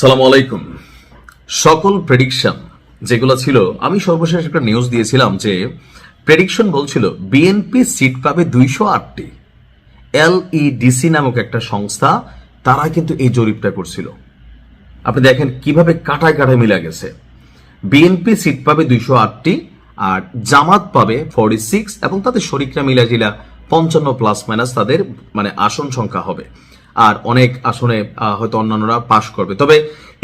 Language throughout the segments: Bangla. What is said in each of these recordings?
সালাম আলাইকুম। সকল প্রেডিকশন যেগুলো ছিল, আমি সর্বশেষ একটা নিউজ দিয়েছিলাম যে প্রেডিকশন বলছিল বিএনপি সিট পাবে দুইশো আটটি। এলইডিসি নামক একটা সংস্থা তারা কিন্তু এই জরিপটা করছিল। আপনি দেখেন কীভাবে কাটায় কাটায় মিলে গেছে। বিএনপি সিট পাবে দুইশো আটটি আর জামাত পাবে ফর্টি সিক্স এবং তাদের শরিকরা মিলাজিলা পঞ্চান্ন প্লাস মাইনাস তাদের মানে আসন সংখ্যা হবে। আর অনেক আসনে হয়তো অন্যান্যরা পাশ করবে। তবে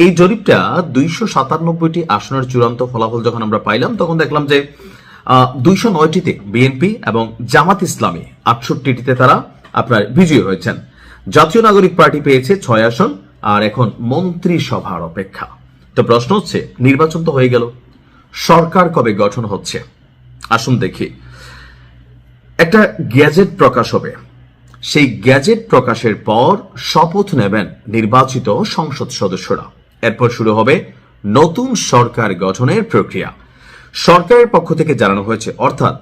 এই জরিপটা দুইশো সাতানব্বইটি আসনের চূড়ান্ত ফলাফল যখন আমরা পাইলাম, তখন দেখলাম যে দুইশো নয়টিতে বিএনপি এবং জামাত ইসলামী, আটষট্টিটিতে তারা আপনার বিজয়ী হয়েছেন। জাতীয় নাগরিক পার্টি পেয়েছে ছয় আসন, আর এখন মন্ত্রিসভার অপেক্ষা। তো প্রশ্ন হচ্ছে, নির্বাচন তো হয়ে গেল। সরকার কবে গঠন হচ্ছে? আসুন দেখি। একটা গ্যাজেট প্রকাশ হবে। সেই গ্যাজেট প্রকাশের পর শপথ নেবেন নির্বাচিত সংসদ সদস্যরা। এরপর শুরু হবে নতুন সরকার গঠনের প্রক্রিয়া। সরকারের পক্ষ থেকে জানানো হয়েছে, অর্থাৎ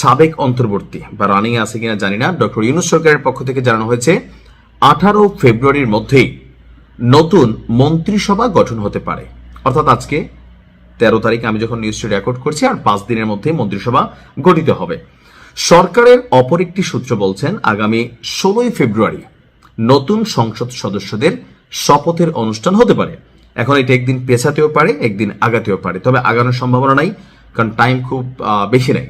সাবেক অন্তর্বর্তী বা রানিং আছে কিনা জানি না, ডক্টর ইউনুস সরকারের পক্ষ থেকে জানানো হয়েছে, আঠারো ফেব্রুয়ারির মধ্যেই নতুন মন্ত্রিসভা গঠন হতে পারে। অর্থাৎ আজকে তেরো তারিখ আমি যখন নিউজটি রেকর্ড করছি, আর পাঁচ দিনের মধ্যে মন্ত্রিসভা গঠিত হবে। সরকারের অপর একটি সূত্র বলছেন, আগামী ষোলোই ফেব্রুয়ারি নতুন সংসদ সদস্যদের শপথের অনুষ্ঠান হতে পারে। এখন এটা একদিন পেছাতেও পারে, একদিন আগাতেও পারে। তবে আগানোর সম্ভাবনা নাই, কারণ টাইম খুব বেশি নাই।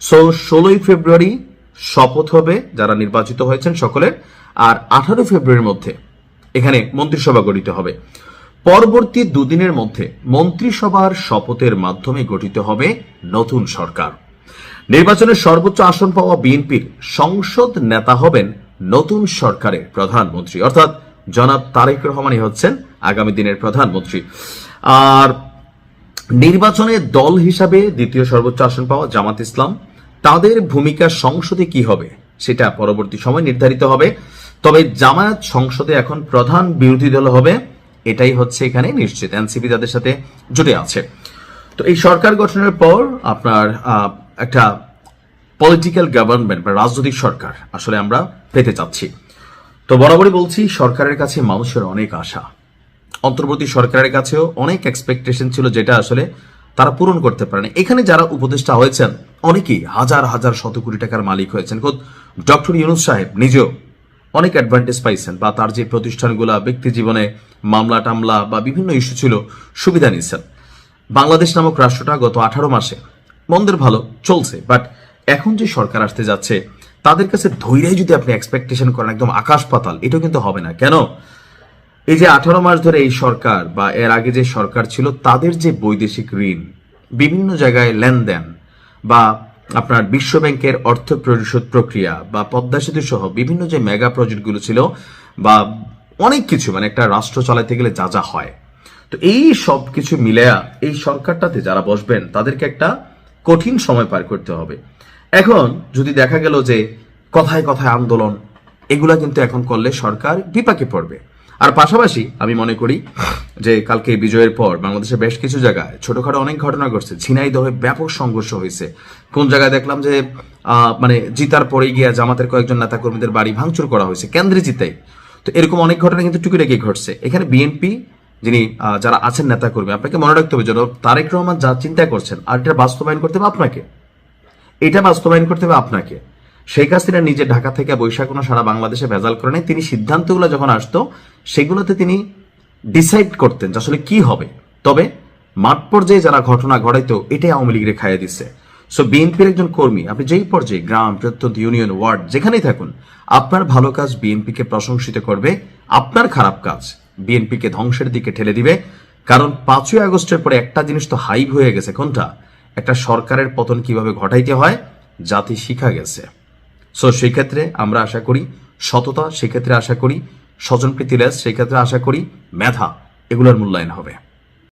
সো ষোলোই ফেব্রুয়ারি শপথ হবে যারা নির্বাচিত হয়েছেন সকলের, আর আঠারো ফেব্রুয়ারির মধ্যে এখানে মন্ত্রিসভা গঠিত হবে। পরবর্তী দুদিনের মধ্যে মন্ত্রিসভার শপথের মাধ্যমে গঠিত হবে নতুন সরকার। নির্বাচনের সর্বোচ্চ আসন পাওয়া বিএনপির সংসদ নেতা হবেন নতুন সরকারের প্রধানমন্ত্রী। অর্থাৎ জনাব তারেক রহমানই হচ্ছেন আগামী দিনের প্রধানমন্ত্রী। আর নির্বাচনে দল হিসাবে দ্বিতীয় সর্বোচ্চ আসন পাওয়া জামাত ইসলাম, তাদের ভূমিকা সংসদে কি হবে সেটা পরবর্তী সময় নির্ধারিত হবে। তবে জামায়াত সংসদে এখন প্রধান বিরোধী দল হবে, এটাই হচ্ছে এখানে নিশ্চিত। এনসিপি তাদের সাথে জুটে আছে। তো এই সরকার গঠনের পর আপনার একটা পলিটিক্যাল গভর্নমেন্ট বা রাজনৈতিক সরকার আসলে আমরা পেতে চাচ্ছি। তো বরাবরই বলছি, সরকারের কাছে মানুষের অনেক আশা। অন্তর্বর্তী সরকারের কাছেও অনেক এক্সপেকটেশন ছিল যেটা আসলে তারা পূরণ করতে পারেনি। এখানে যারা উপদেষ্টা হয়েছেন, অনেকেই হাজার হাজার, শত কোটি টাকার মালিক হয়েছেন। খোদ ডক্টর ইউনুস সাহেব নিজেও অনেক অ্যাডভান্টেজ পাইছেন বা তার যে প্রতিষ্ঠানগুলা, ব্যক্তি জীবনে মামলা টামলা বা বিভিন্ন ইস্যু ছিল, সুবিধা নিচ্ছেন বাংলাদেশ নামক রাষ্ট্রটা গত আঠারো মাসে মন্দের ভালো চলছে বাট এখন যে সরকার আসতে যাচ্ছে, তাদের কাছে ধৈর্যই যদি আপনি এক্সপেকটেশন করেন একদম আকাশ পাতাল, এটাও কিন্তু হবে না। কেন? এই যে আঠারো মাস ধরে এই সরকার বা এর আগে যে সরকার ছিল, তাদের যে বৈদেশিক ঋণ, বিভিন্ন জায়গায় লেনদেন বা আপনার বিশ্ব ব্যাংকের অর্থ পরিশোধ প্রক্রিয়া বা পদ্মা সেতু সহ বিভিন্ন যে মেগা প্রজেক্টগুলো ছিল বা অনেক কিছু মানে একটা রাষ্ট্র চালাতে গেলে যা যা হয়। তো এই সব কিছু মিলেয়া এই সরকারটাতে যারা বসবেন, তাদেরকে একটা কঠিন সময় পার করতে হবে। এখন যদি দেখা গেল যে কথায় কথায় আন্দোলন, এগুলা কিন্তু এখন করলে সরকার বিপাকে পড়বে। আর পাশাপাশি আমি মনে করি যে কালকে বিজয়ের পর বাংলাদেশের বেশ কিছু জায়গায় ছোটখাটো অনেক ঘটনা ঘটছে। ঝিনাইদহে ব্যাপক সংঘর্ষ হয়েছে। কোন জায়গায় দেখলাম যে মানে জিতার পরে গিয়া জামাতের কয়েকজন নেতা কর্মীদের বাড়ি ভাঙচুর করা হয়েছে, কেন্দ্রে জিতাই তো এরকম অনেক ঘটনা কিন্তু টুকিটাকি ঘটছে। এখানে বিএনপি যিনি যারা আছেন নেতা কর্মী আপনাকে মনে রাখতে হবে যেন তারেক রহমান যা চিন্তা করছেন আর এটা বাস্তবায়ন করতে হবে আপনাকে। এটা বাস্তবায়ন করতে হবে আপনাকে। শেখ হাসিনা নিজে ঢাকা থেকে বৈশাখ কোনো সারা বাংলাদেশে ভেজাল করে নাই তিনি সিদ্ধান্তগুলো যখন আসতো, সেগুলোতে তিনি ডিসাইড করতেন যে আসলে কি হবে। তবে মাঠ পর্যায়ে যারা ঘটনা ঘটাইতো, এটাই আওয়ামী লীগের খাইয়ে দিচ্ছে। সো বিএনপির একজন কর্মী, আপনি যেই পর্যায়ে, গ্রাম, প্রত্যন্ত ইউনিয়ন, ওয়ার্ড, যেখানেই থাকুন, আপনার ভালো কাজ বিএনপিকে প্রশংসিত করবে, আপনার খারাপ কাজ। বিএনপিকে ধ্বংসের দিকে ঠেলে দিবে। কারণ পাঁচই আগস্টের পরে একটা জিনিস তো হাইভ হয়ে গেছে, কোনটা? একটা সরকারের পতন কীভাবে ঘটাইতে হয়, জাতি শিখা গেছে। সো সেক্ষেত্রে আমরা আশা করি, সততা, সেক্ষেত্রে আশা করি, স্বজনপ্রীতি লেস সেক্ষেত্রে আশা করি, মেধা, এগুলোর মূল্যায়ন হবে।